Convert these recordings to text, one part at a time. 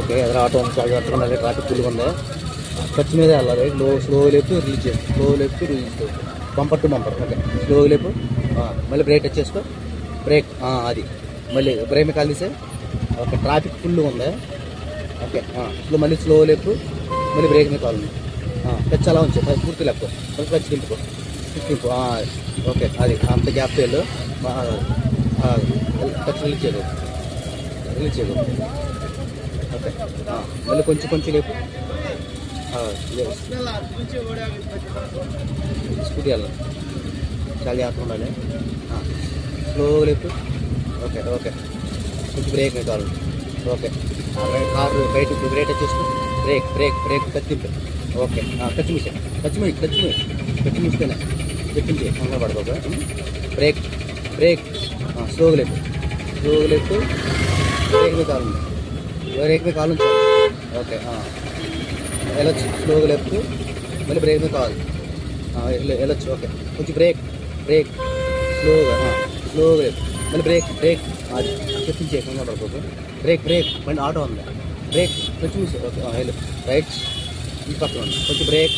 Okay ఎదురు auto ఉంది చాలా ట్రాఫిక్ ఫుల్గా ఉంది. ఖర్చు మీదే వెళ్ళాలి లో స్లో లేపు రిలీజ్ చేసి స్లో లేపు రిలీజ్ చేసి bumper to bumper okay slow లేపు మళ్ళీ బ్రేక్ టచ్ చేసుకో. బ్రేక్ అది. మళ్ళీ బ్రేక్ మీద కాల్ తీసే ఓకే ట్రాఫిక్ ఫుల్ ఉంది ఓకే స్లో మళ్ళీ స్లో లేపు మళ్ళీ బ్రేక్ మీద కాల్ ఉంది టచ్ అలా ఉంచు. పూర్తి లేపు మళ్ళీ టచ్ దింపుకో దింపు ఓకే అది. అంత గ్యాప్ వెళ్ళు టచ్ రిలీజ్ చేయదు రిలీజ్ చేయదు ఓకే. మళ్ళీ కొంచెం కొంచెం లేపు. స్కూటీ వెళ్ళాలి చాలా జాగ్రత్త ఉండాలి. స్లో స్లోగా లేపు. Okay okay. కొంచెం బ్రేక్ కావాలి. ఓకే. కారు బయట బ్రేక్ వచ్చేసుకో బ్రేక్ బ్రేక్ బ్రేక్ కత్తింపు ఓకే. ఖర్చు కచ్చిమి కచ్చిమి కచ్చిమిస్తేనే ఖర్చు చెప్పింది కంగారు పడుకోక బ్రేక్ బ్రేక్. స్లోగా లేపు. స్లోగా లేపు. బ్రేక్ మీద కావాలి. బ్రేక్ మీద కావాలి ఉంచాలి ఓకే వెళ్ళొచ్చు స్లోగా లేపు. మళ్ళీ బ్రేక్ మీద కావాలి వెళ్ళొచ్చు ఓకే. కొంచెం బ్రేక్ బ్రేక్. స్లోగా స్లోగా లేపు. మళ్ళీ బ్రేక్ బ్రేక్. అది చెప్పించే కంగారు పడుకోకు బ్రేక్ బ్రేక్. మళ్ళీ ఆటో ఉంది. బ్రేక్ కొంచెం చూసి ఓకే వెళ్ళు రైట్. ఈ పక్కన ఉంది. కొంచెం బ్రేక్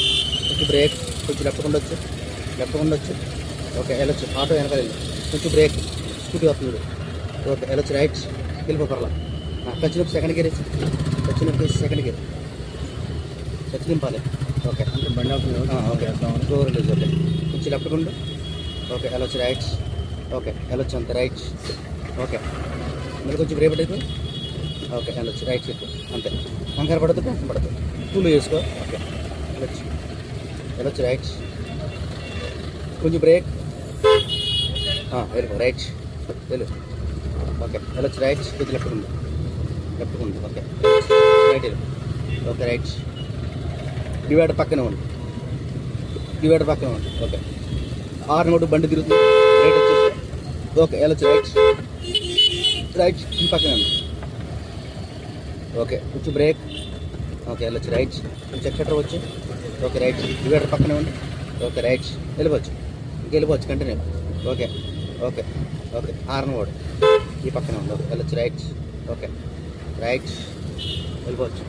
కొంచెం బ్రేక్. కొంచెం లెఫ్ట్ ఉండొచ్చు లెఫ్ట్ ఉండొచ్చు ఓకే వెళ్ళొచ్చు ఆటో వెనకాల వెళ్ళి. కొంచెం బ్రేక్. స్కూటీ వస్తుంది. ఓకే వెళ్ళొచ్చు రైట్. వెళ్ళిపో టచ్ నొప్పి సెకండ్ గేర్ టచ్ నొప్పి సెకండ్ గేర్ టచ్ నింపాలి ఓకే అంటే బండి ఓకే. Slow release okay. కొంచెం లెఫ్ట్ ఉండు. ఓకే వెళ్ళొచ్చు రైట్ ఓకే వెళ్ళొచ్చు అంతే రైట్ ఓకే. మళ్ళీ కొంచెం బ్రేక్ అయిపోయి. ఓకే వెళ్ళొచ్చు రైట్ చెప్పు. అంతే. కంగారు పడద్దు టెన్షన్ పడద్దు. టూలు చేసుకో ఓకే. వెళ్ళొచ్చు వెళ్ళొచ్చు రైట్ కొంచెం బ్రేక్ వెళ్ళిపో రైట్ వెళ్ళు. ఓకే. వెళ్ళొచ్చు రైట్ కొంచెం లెఫ్ట్ ఉంది లెఫ్ట్ ఉంది okay right okay right divider పక్కనే ఉంది. డివైడర్ పక్కనే ఉంది. ఓకే. ఆరు నోటు బండి తిరుగుతుంది. రైట్ వచ్చేసి. ఓకే వెళ్ళొచ్చు రైట్ రైట్ పక్కనే ఉంది. ఓకే కొంచెం బ్రేక్ ఓకే వెళ్ళొచ్చు రైట్ కొంచెం ఎక్సెట్రా వచ్చి. ఓకే రైట్ డివైడర్ పక్కనే ఉంది. ఓకే రైట్ వెళ్ళిపోవచ్చు. ఇంక వెళ్ళిపోవచ్చు continue okay okay okay. Horn వాడు ఈ పక్కనే ఉంది. ఓకే వెళ్ళొచ్చు రైట్ ఓకే. రైట్ వెళ్ళిపోవచ్చు